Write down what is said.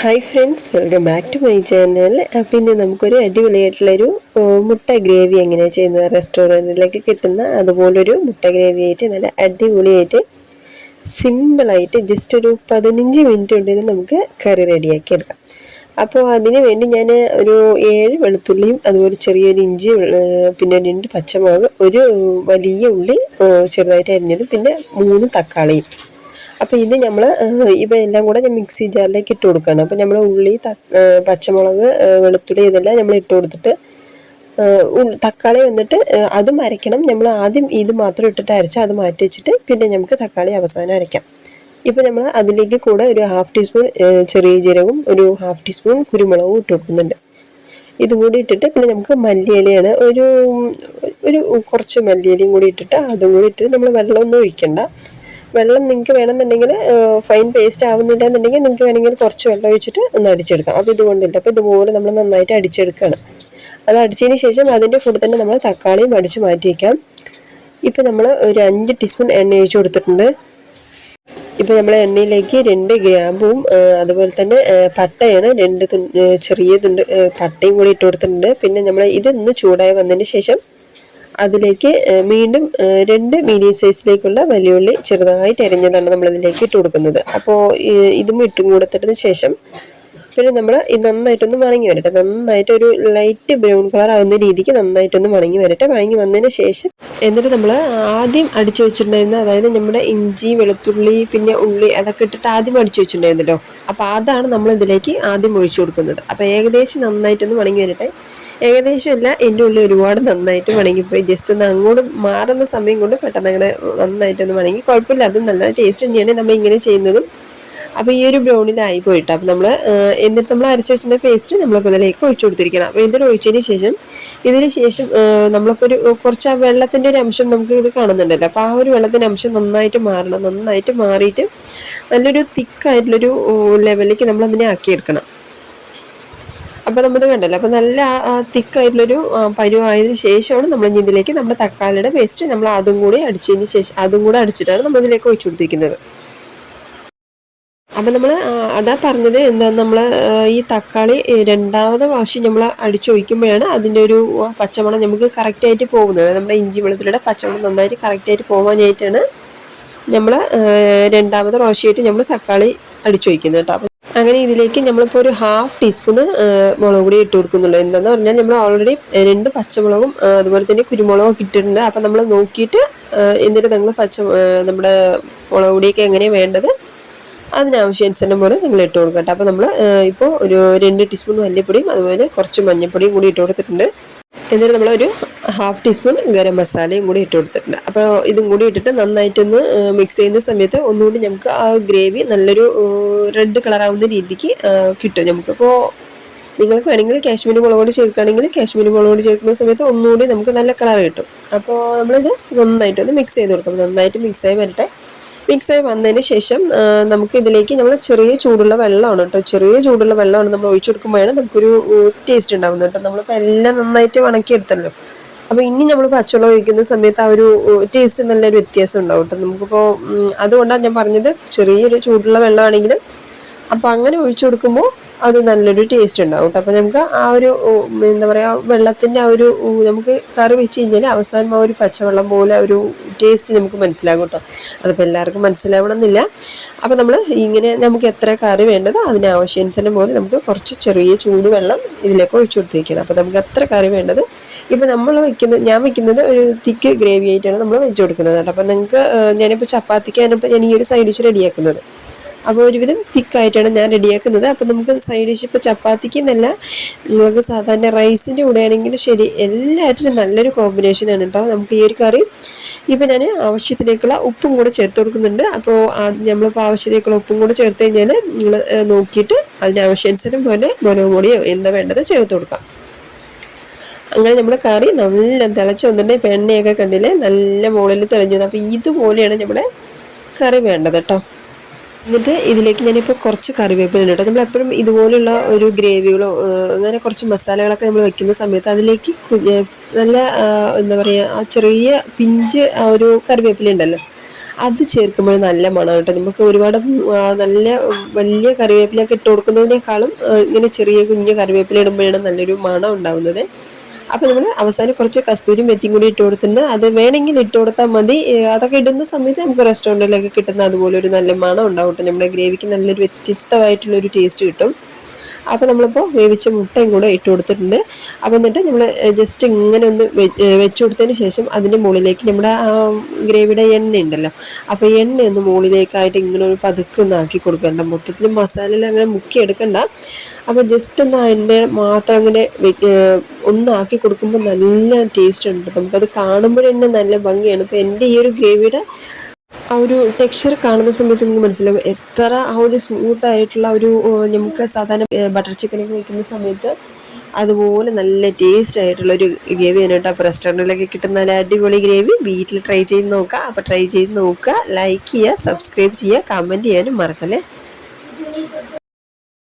Hi friends welcome back to my channel അപ്പം ഇന്ന് നമുക്കൊരു അടിപൊളിയായിട്ടുള്ളൊരു മുട്ട ഗ്രേവി എങ്ങനെയാണ് ചെയ്യുന്നത്? റെസ്റ്റോറന്റിലേക്ക് കിട്ടുന്ന അതുപോലൊരു മുട്ട ഗ്രേവി ആയിട്ട് നല്ല അടിപൊളിയായിട്ട് സിമ്പിളായിട്ട് ജസ്റ്റ് ഒരു പതിനഞ്ച് മിനിറ്റ് കൊണ്ടിന് നമുക്ക് കറി റെഡിയാക്കി എടുക്കാം. അപ്പോൾ അതിന് വേണ്ടി ഞാൻ ഒരു ഏഴ് വെളുത്തുള്ളിയും അതുപോലെ ചെറിയൊരു ഇഞ്ചി പിന്നെ രണ്ട് പച്ചമുളക് ഒരു വലിയ ഉള്ളി ചെറുതായിട്ട് അരിഞ്ഞത് പിന്നെ മൂന്ന് തക്കാളിയും. അപ്പോൾ ഇത് നമ്മൾ ഇവയെല്ലാം കൂടെ മിക്സി ജാറിലേക്ക് ഇട്ട് കൊടുക്കുകയാണ് അപ്പോൾ നമ്മൾ ഉള്ളി പച്ചമുളക് വെളുത്തുള്ളി ഇതെല്ലാം നമ്മൾ ഇട്ട് കൊടുത്തിട്ട് തക്കാളി വന്നിട്ട് അത് അതും അരയ്ക്കണം നമ്മൾ ആദ്യം ഇത് മാത്രം ഇട്ടിട്ട് അരച്ച് അത് മാറ്റി വെച്ചിട്ട് പിന്നെ നമുക്ക് തക്കാളി അവസാനം അരയ്ക്കാം. ഇപ്പോൾ നമ്മൾ അതിലേക്ക് കൂടെ ഒരു ഹാഫ് ടീസ്പൂൺ ചെറിയ ജീരകവും ഒരു ഹാഫ് ടീസ്പൂൺ കുരുമുളകും ഇട്ട് കൊടുക്കുന്നുണ്ട്. ഇതും കൂടി ഇട്ടിട്ട് പിന്നെ നമുക്ക് മല്ലിയിലയാണ് ഒരു ഒരു കുറച്ച് മല്ലിയിലയും കൂടി ഇട്ടിട്ട് അതും കൂടി ഇട്ടിട്ട് നമ്മൾ വെള്ളമൊന്നും ഒഴിക്കണ്ട. വെള്ളം നിങ്ങൾക്ക് വേണമെന്നുണ്ടെങ്കിൽ ഫൈൻ പേസ്റ്റ് ആവുന്നില്ല എന്നുണ്ടെങ്കിൽ നിങ്ങൾക്ക് വേണമെങ്കിൽ കുറച്ച് വെള്ളം ഒഴിച്ചിട്ട് ഒന്ന് അടിച്ചെടുക്കാം. അപ്പോൾ ഇതുകൊണ്ടില്ല അപ്പോൾ ഇതുപോലെ നമ്മൾ നന്നായിട്ട് അടിച്ചെടുക്കുകയാണ്. അത് അടിച്ചതിന് ശേഷം അതിന്റെ കൂടെ തന്നെ നമ്മൾ തക്കാളിയും അടിച്ച് മാറ്റി വയ്ക്കാം. ഇപ്പോൾ നമ്മൾ ഒരു അഞ്ച് ടീസ്പൂൺ എണ്ണ ഒഴിച്ച് കൊടുത്തിട്ടുണ്ട്. ഇപ്പോൾ നമ്മൾ എണ്ണയിലേക്ക് രണ്ട് ഗ്രാമ്പും അതുപോലെ തന്നെ പട്ടയാണ് രണ്ട് ചെറിയ തുണ്ട് പട്ടയും കൂടി ഇട്ട് കൊടുത്തിട്ടുണ്ട്. പിന്നെ നമ്മൾ ഇതൊന്ന് ചൂടായി വന്നതിന് ശേഷം അതിലേക്ക് വീണ്ടും രണ്ട് മീഡിയം സൈസിലേക്കുള്ള വലിയുള്ളി ചെറുതായിട്ട് അരിഞ്ഞതാണ് നമ്മൾ ഇതിലേക്ക് ഇട്ട് കൊടുക്കുന്നത്. അപ്പോൾ ഇതും ഇട്ടും കൂടത്തിട്ടതിന് ശേഷം പിന്നെ നമ്മൾ ഇത് നന്നായിട്ടൊന്ന് വണങ്ങി വരട്ടെ. നന്നായിട്ട് ഒരു ലൈറ്റ് ബ്രൗൺ കളർ ആകുന്ന രീതിക്ക് നന്നായിട്ടൊന്ന് വണങ്ങി വരട്ടെ. വണങ്ങി വന്നതിന് ശേഷം എന്നിട്ട് നമ്മൾ ആദ്യം അടിച്ചു വെച്ചിട്ടുണ്ടായിരുന്ന അതായത് നമ്മുടെ ഇഞ്ചി വെളുത്തുള്ളി പിന്നെ ഉള്ളി അതൊക്കെ ഇട്ടിട്ട് ആദ്യം അടിച്ചു വെച്ചിട്ടുണ്ടായിരുന്നല്ലോ. അപ്പോൾ അതാണ് നമ്മൾ ഇതിലേക്ക് ആദ്യം ഒഴിച്ചു കൊടുക്കുന്നത്. അപ്പോൾ ഏകദേശം നന്നായിട്ടൊന്ന് വണങ്ങി വരട്ടെ. ഏകദേശം അല്ല എന്റെ ഉള്ളിൽ ഒരുപാട് നന്നായിട്ട് മണങ്ങിപ്പോയി ജസ്റ്റ് ഒന്ന് അങ്ങോട്ട് മാറുന്ന സമയം കൊണ്ട് പെട്ടെന്ന് അങ്ങനെ നന്നായിട്ടൊന്ന് വണങ്ങി. കുഴപ്പമില്ല അത് നല്ല ടേസ്റ്റ് തന്നെയാണ് നമ്മൾ ഇങ്ങനെ ചെയ്യുന്നതും. അപ്പോൾ ഈ ഒരു ബ്രൗണിലായി പോയിട്ട് അപ്പോൾ നമ്മൾ എന്നിട്ട് നമ്മൾ അരച്ച് വെച്ചിട്ട് പേസ്റ്റ് നമ്മളിപ്പോൾ ഇതിലേക്ക് ഒഴിച്ചു കൊടുത്തിരിക്കണം. അപ്പോൾ ഇതിൽ ഒഴിച്ചതിന് ശേഷം ഇതിന് ശേഷം നമ്മൾക്കൊരു കുറച്ച് ആ വെള്ളത്തിന്റെ ഒരു അംശം നമുക്ക് ഇത് കാണുന്നുണ്ടല്ലോ. അപ്പോൾ ആ ഒരു വെള്ളത്തിന്റെ അംശം നന്നായിട്ട് മാറണം നന്നായിട്ട് മാറിയിട്ട് നല്ലൊരു തിക്കായിട്ടുള്ളൊരു ലെവലിലേക്ക് നമ്മൾ അതിനെ ആക്കിയെടുക്കണം. അപ്പോൾ നമ്മൾ കണ്ടല്ലോ. അപ്പോൾ നല്ല തിക്കായിട്ടുള്ളൊരു പരുവായതിനു ശേഷമാണ് നമ്മൾ ഇതിലേക്ക് നമ്മുടെ തക്കാളിയുടെ പേസ്റ്റ് നമ്മൾ അതും കൂടി അടിച്ചതിന് ശേഷം അതും കൂടെ അടിച്ചിട്ടാണ് നമ്മൾ ഇതിലേക്ക് ഒഴിച്ചു കൊടുത്തിരിക്കുന്നത്. അപ്പം നമ്മൾ അതാ പറഞ്ഞത് എന്താ നമ്മൾ ഈ തക്കാളി രണ്ടാമത് വാശി നമ്മൾ അടിച്ചൊഴിക്കുമ്പോഴാണ് അതിന്റെ ഒരു പച്ചമണം നമുക്ക് കറക്റ്റായിട്ട് പോകുന്നത്. നമ്മുടെ ഇഞ്ചി വെള്ളത്തിലൂടെ പച്ചമണം നന്നായിട്ട് കറക്റ്റായിട്ട് പോകാനായിട്ടാണ് നമ്മൾ രണ്ടാമത് പ്രാവശ്യമായിട്ട് നമ്മൾ തക്കാളി അടിച്ചൊഴിക്കുന്നത് കേട്ടോ. അങ്ങനെ ഇതിലേക്ക് നമ്മളിപ്പോൾ ഒരു ഹാഫ് ടീസ്പൂണ് മുളക് പൊടി ഇട്ട് കൊടുക്കുന്നുള്ളൂ എന്താന്ന് പറഞ്ഞാൽ നമ്മൾ ഓൾറെഡി രണ്ട് പച്ചമുളകും അതുപോലെ തന്നെ കുരുമുളകും ഇട്ടിട്ടുണ്ട്. അപ്പം നമ്മൾ നോക്കിയിട്ട് എന്നിട്ട് നിങ്ങൾ പച്ച നമ്മുടെ മുളക് പൊടിയൊക്കെ എങ്ങനെയാണ് വേണ്ടത് അതിനാവശ്യാനുസരണം പോലെ നിങ്ങൾ ഇട്ട് കൊടുക്കട്ടെ. അപ്പോൾ നമ്മൾ ഇപ്പോൾ ഒരു രണ്ട് ടീസ്പൂൺ മല്ലിപ്പൊടിയും അതുപോലെ കുറച്ച് മഞ്ഞൾപ്പൊടിയും കൂടി ഇട്ട് കൊടുത്തിട്ടുണ്ട്. എന്നിട്ട് നമ്മളൊരു ഹാഫ് ടീസ്പൂൺ ഗരം മസാലയും കൂടി ഇട്ട് കൊടുത്തിട്ടുണ്ട്. അപ്പോൾ ഇതും കൂടി ഇട്ടിട്ട് നന്നായിട്ടൊന്ന് മിക്സ് ചെയ്യുന്ന സമയത്ത് ഒന്നുകൂടി നമുക്ക് ആ ഗ്രേവി നല്ലൊരു റെഡ് കളറാവുന്ന രീതിക്ക് കിട്ടും. നമുക്ക് അപ്പോൾ നിങ്ങൾക്ക് വേണമെങ്കിൽ കാശ്മീരി മുളക് പൊടി ചേർക്കുകയാണെങ്കിൽ കാശ്മീരി മുളക് ചേർക്കുന്ന സമയത്ത് ഒന്നുകൂടി നമുക്ക് നല്ല കളർ കിട്ടും. അപ്പോൾ നമ്മളിത് നന്നായിട്ടൊന്ന് മിക്സ് ചെയ്ത് കൊടുക്കണം നന്നായിട്ട് മിക്സ് ആയി വരട്ടെ. ആയി വന്നതിന് ശേഷം നമുക്ക് ഇതിലേക്ക് നമ്മൾ ചെറിയ ചൂടുള്ള വെള്ളമാണ് കേട്ടോ. ചെറിയ ചൂടുള്ള വെള്ളമാണ് നമ്മൾ ഒഴിച്ചു കൊടുക്കുമ്പോഴാണ് നമുക്കൊരു ടേസ്റ്റ് ഉണ്ടാവുന്നത് കേട്ടോ. നമ്മളിപ്പോൾ എല്ലാം നന്നായിട്ട് വണക്കിയെടുത്തല്ലോ. അപ്പോൾ ഇനി നമ്മൾ പച്ചവെള്ളം ഒഴിക്കുന്ന സമയത്ത് ആ ഒരു ടേസ്റ്റ് നല്ലൊരു വ്യത്യാസം ഉണ്ടാവും കേട്ടോ നമുക്കിപ്പോൾ അതുകൊണ്ടാണ് ഞാൻ പറഞ്ഞത് ചെറിയൊരു ചൂടുള്ള വെള്ളമാണെങ്കിലും അപ്പോൾ അങ്ങനെ ഒഴിച്ചു കൊടുക്കുമ്പോൾ അത് നല്ലൊരു ടേസ്റ്റ് ഉണ്ടാവും കേട്ടോ അപ്പോൾ നമുക്ക് ആ ഒരു എന്താ പറയുക വെള്ളത്തിന്റെ ആ ഒരു നമുക്ക് കറി വെച്ച് കഴിഞ്ഞാൽ അവസാനം ആ ഒരു പച്ചവെള്ളം പോലെ ഒരു ടേസ്റ്റ് നമുക്ക് മനസ്സിലാകും കേട്ടോ അതിപ്പോൾ എല്ലാവർക്കും മനസ്സിലാവണമെന്നില്ല. അപ്പോൾ നമ്മൾ ഇങ്ങനെ നമുക്ക് എത്ര കറി വേണ്ടത് അതിന് ആവശ്യാനുസരണം പോലെ നമുക്ക് കുറച്ച് ചെറിയ ചൂടുവെള്ളം ഇതിലേക്ക് ഒഴിച്ചു കൊടുത്തിരിക്കണം അപ്പോൾ നമുക്ക് എത്ര കറി വേണ്ടത് ഇപ്പോൾ നമ്മൾ വെക്കുന്നത് ഞാൻ വെക്കുന്നത് ഒരു തിക്ക് ഗ്രേവി ആയിട്ടാണ് നമ്മൾ വെച്ച് കൊടുക്കുന്നത് കേട്ടോ. അപ്പം നിങ്ങൾക്ക് ഞാനിപ്പോൾ ചപ്പാത്തിക്കാണിപ്പോൾ ഞാൻ ഈ ഒരു സൈഡ് ഡിഷ് റെഡിയാക്കുന്നത്. അപ്പോൾ ഒരുവിധം തിക്കായിട്ടാണ് ഞാൻ റെഡിയാക്കുന്നത്. അപ്പോൾ നമുക്ക് സൈഡ് ഡിഷ് ഇപ്പോൾ ചപ്പാത്തിക്ക് എന്നല്ല നിങ്ങൾക്ക് സാധാരണ റൈസിന്റെ കൂടെ ആണെങ്കിൽ ശരി എല്ലാറ്റിനും നല്ലൊരു കോമ്പിനേഷനാണ് കേട്ടോ. നമുക്ക് ഈ ഒരു കറി ഇപ്പോൾ ഞാൻ ആവശ്യത്തിലേക്കുള്ള ഉപ്പും കൂടെ ചേർത്ത് കൊടുക്കുന്നുണ്ട്. അപ്പോൾ നമ്മളിപ്പോൾ ആവശ്യത്തിലേക്കുള്ള ഉപ്പും കൂടെ ചേർത്ത് കഴിഞ്ഞാൽ നിങ്ങൾ നോക്കിയിട്ട് അതിനാവശ്യാനുസരം പോലെ മുളക് എന്താ വേണ്ടത് ചേർത്ത് കൊടുക്കാം. അങ്ങനെ നമ്മുടെ കറി നല്ല തിളച്ച് വന്നിട്ട് ഇപ്പം എണ്ണയൊക്കെ കണ്ടില്ലേ? നല്ല മുകളിൽ തെളിഞ്ഞു വന്നു. അപ്പോൾ ഇതുപോലെയാണ് നമ്മുടെ കറി വേണ്ടത് കേട്ടോ. എന്നിട്ട് ഇതിലേക്ക് ഞാനിപ്പോൾ കുറച്ച് കറിവേപ്പില കേട്ടോ. നമ്മൾ എപ്പോഴും ഇതുപോലുള്ള ഒരു ഗ്രേവികളോ അങ്ങനെ കുറച്ച് മസാലകളൊക്കെ നമ്മൾ വെക്കുന്ന സമയത്ത് അതിലേക്ക് നല്ല എന്താ പറയുക ആ ചെറിയ പിഞ്ച് ആ ഒരു കറിവേപ്പില ഉണ്ടല്ലോ. അത് ചേർക്കുമ്പോൾ നല്ല മണം കേട്ടോ. നമുക്ക് ഒരുപാട് നല്ല വലിയ കറിവേപ്പിലൊക്കെ ഇട്ട് കൊടുക്കുന്നതിനേക്കാളും ഇങ്ങനെ ചെറിയ കുഞ്ഞു കറിവേപ്പില ഇടുമ്പോഴാണ് നല്ലൊരു മണം ഉണ്ടാവുന്നത്. അപ്പോൾ നമ്മൾ അവസാനം കുറച്ച് കസ്തൂരി മെത്തിയും കൂടി ഇട്ട് കൊടുത്തിട്ടുണ്ട്. അത് വേണമെങ്കിൽ ഇട്ട് കൊടുത്താൽ മതി. അതൊക്കെ ഇടുന്ന സമയത്ത് നമുക്ക് റെസ്റ്റോറന്റിലൊക്കെ കിട്ടുന്ന അതുപോലെ ഒരു നല്ല മണം ഉണ്ടാവും കേട്ടോ. നമ്മുടെ ഗ്രേവിക്ക് നല്ലൊരു വ്യത്യസ്തമായിട്ടുള്ളൊരു ടേസ്റ്റ് കിട്ടും. അപ്പോൾ നമ്മളിപ്പോൾ വേവിച്ച മുട്ടയും കൂടെ ഇട്ട് കൊടുത്തിട്ടുണ്ട്. അപ്പോൾ എന്നിട്ട് നമ്മൾ ജസ്റ്റ് ഇങ്ങനെ ഒന്ന് വെച്ച് കൊടുത്തതിന് ശേഷം അതിന്റെ മുകളിലേക്ക് നമ്മുടെ ഗ്രേവിയുടെ എണ്ണ ഉണ്ടല്ലോ അപ്പോൾ എണ്ണ ഒന്ന് മുകളിലേക്കായിട്ട് ഇങ്ങനെ ഒരു പതുക്കെ ഒന്ന് ആക്കി കൊടുക്കണ്ട. മൊത്തത്തിൽ മസാലയിൽ അങ്ങനെ മുക്കി എടുക്കണ്ട. അപ്പോൾ ജസ്റ്റ് ഒന്ന് അതിന്റെ മാത്രം അങ്ങനെ ഒന്നാക്കി കൊടുക്കുമ്പോൾ നല്ല ടേസ്റ്റ് ഉണ്ട്. നമുക്കത് കാണുമ്പോൾ തന്നെ നല്ല ഭംഗിയാണ്. ഇപ്പോൾ എന്റെ ഈ ഒരു ഗ്രേവിയുടെ ആ ഒരു ടെക്സ്ചർ കാണുന്ന സമയത്ത് നിങ്ങൾക്ക് മനസ്സിലാവും. എത്ര ആ ഒരു സ്മൂത്ത് ആയിട്ടുള്ള ഒരു നമുക്ക് സാധാരണ ബട്ടർ ചിക്കനൊക്കെ വയ്ക്കുന്ന സമയത്ത് അതുപോലെ നല്ല ടേസ്റ്റ് ആയിട്ടുള്ള ഒരു ഗ്രേവി കേട്ടോ. അപ്പോൾ റെസ്റ്റോറന്റിലൊക്കെ കിട്ടുന്ന നല്ല അടിപൊളി ഗ്രേവി വീട്ടിൽ ട്രൈ ചെയ്ത് നോക്കുക അപ്പോൾ ട്രൈ ചെയ്ത് നോക്കുക. ലൈക്ക് ചെയ്യുക സബ്സ്ക്രൈബ് ചെയ്യുക കമന്റ് ചെയ്യാനും മറക്കല്ലേ?